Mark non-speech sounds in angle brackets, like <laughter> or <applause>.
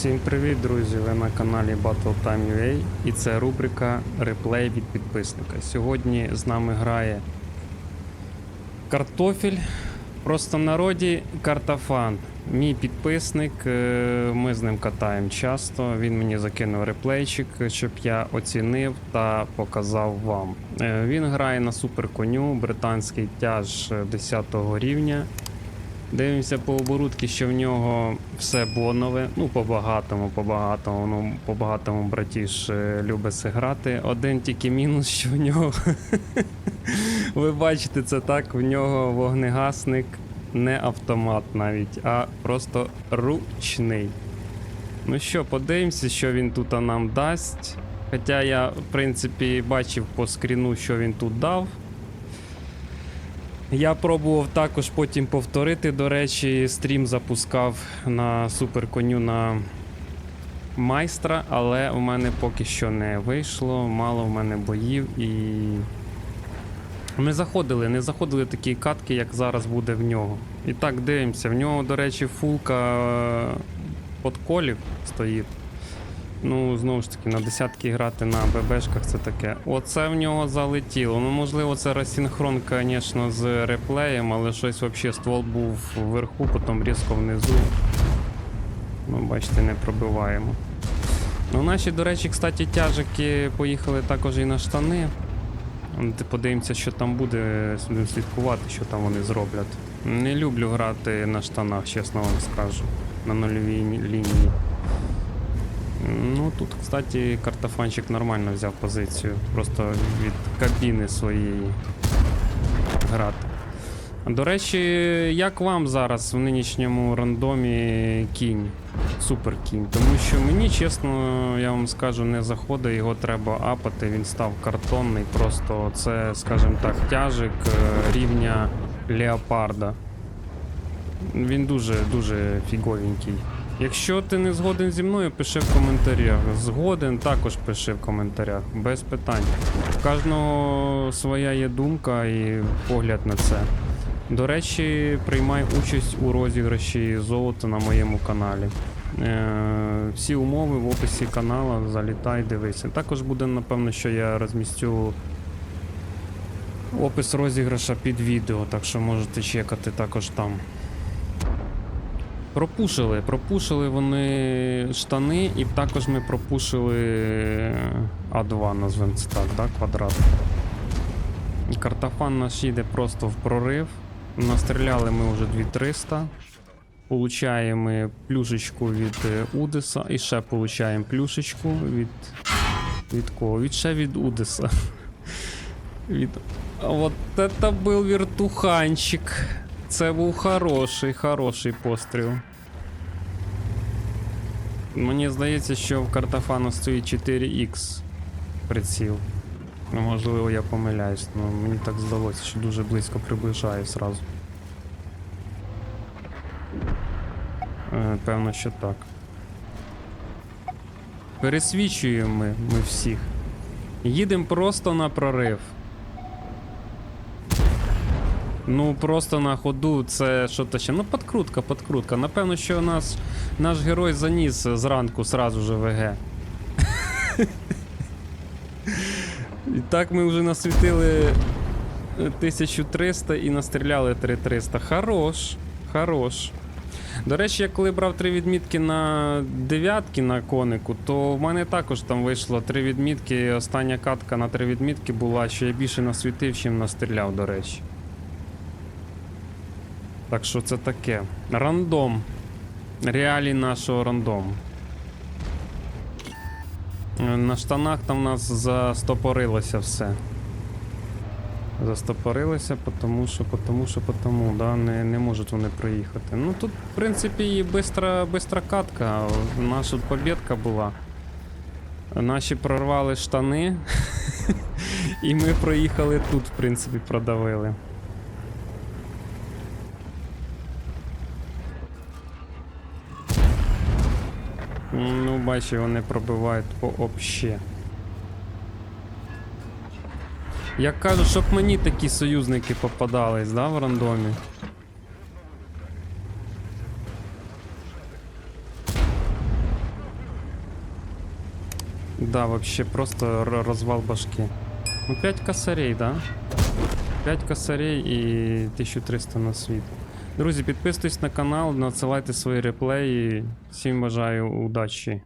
Всім привіт, друзі! Ви на каналі Battle Time UA і це рубрика Реплей від підписника. Сьогодні з нами грає картофель, просто в народі картофан. Мій підписник, е, ми з ним катаємо часто. Він мені закинув реплейчик, щоб я оцінив та показав вам. Е, Він грає на суперконю, британський тяж е, 10 рівня. Дивимося по оборудки, що в нього все бонове. Ну, по-багатому, по-багатому. Ну, по-багатому братіш е, любить грати. Один тільки мінус, що в нього. <laughs> Ви бачите це так, в нього вогнегасник не автомат навіть, а просто ручний. Ну що, подивимося, що він тут нам дасть. Хоча я, в принципі, бачив по скріну, що він тут дав. Я пробував також потім повторити. До речі, стрім запускав на суперконю на майстра, але у мене поки що не вийшло, мало в мене боїв і. Не заходили, не заходили такі катки, як зараз буде в нього. І так дивимося. В нього, до речі, фулка е, подколів стоїть. Ну, знову ж таки, на десятки грати на ББшках це таке. Оце в нього залетіло. Ну, можливо, це розсинхрон, звісно, з реплеєм, але щось взагалі ствол був вверху, потім різко внизу. Ну, бачите, не пробиваємо. Ну, наші, до речі, кстати, тяжики поїхали також і на штани. Ну, Подивимося, що там буде, будемо слідкувати, що там вони зроблять. Не люблю грати на штанах, чесно вам скажу. На нульовій лінії. Ну тут, кстати, картофанчик нормально взяв позицію. Просто від кабіни своєї грати. До речі, як вам зараз в нинішньому рандомі кінь? Супер кінь. Тому що мені, чесно, я вам скажу, не заходить, його треба апати, він став картонний. Просто це, скажімо так, тяжик е, рівня леопарда. Він дуже дуже фіговенький. Якщо ти не згоден зі мною, пиши в коментарях. Згоден, також пиши в коментарях, без питань. У кожного своя є думка і погляд на це. До речі, приймай участь у розіграші золота на моєму каналі. Е, всі умови в описі каналу, залітай, дивися. Також буде, напевно, що я розмістю опис розіграша під відео, так що можете чекати також там. Пропушили, пропушили вони штани, і також ми пропушили А2, назвемо це так, да, квадрат. Картофан наш їде просто в прорив. Настріляли ми вже 2300. Получаємо плюшечку від е, Удеса. І ще получаємо плюшечку від. Від кого? Від ще від Удеса. <laughs> Від... Вот это був вертуханчик. Це був хороший, хороший постріл. Мені здається, що в картофану стоїть 4х приціл. Ну, можливо, я помиляюсь, але мені так здалося, що дуже близько приближаю зразу. Е, Певно, що так. Пересвічуємо ми, ми всіх. Їдемо просто на прорив. Ну, просто на ходу це що то ще. Ну, подкрутка, подкрутка. Напевно, що нас, наш герой заніс зранку сразу же ВГ. <laughs> І так ми вже насвітили е, 1300 і настріляли 3300. Хорош, хорош. До речі, я коли брав три відмітки на дев'ятки на конику, то в мене також там вийшло три відмітки. Остання катка на три відмітки була, що я більше насвітив, чим настріляв, до речі. Так що це таке. Рандом. Реалії нашого рандому. Е, На штанах там у нас застопорилося все. Застопорилося, тому що, тому що, тому, да, не, не можуть вони проїхати. Ну тут, в принципі, і бистра, бистра катка. Наша побідка була. Наші прорвали штани, <laughs> і ми проїхали тут, в принципі, продавили. Ну, бачу, вони пробивають по обще. Я кажу, щоб мені такі союзники попадались, да, в рандомі. Да, вообще просто р- розвал башки. Ну 5 косарей, да? 5 косарей і 1300 на світ. Друзі, підписуйтесь на канал, надсилайте свої реплеї. Всім бажаю удачі.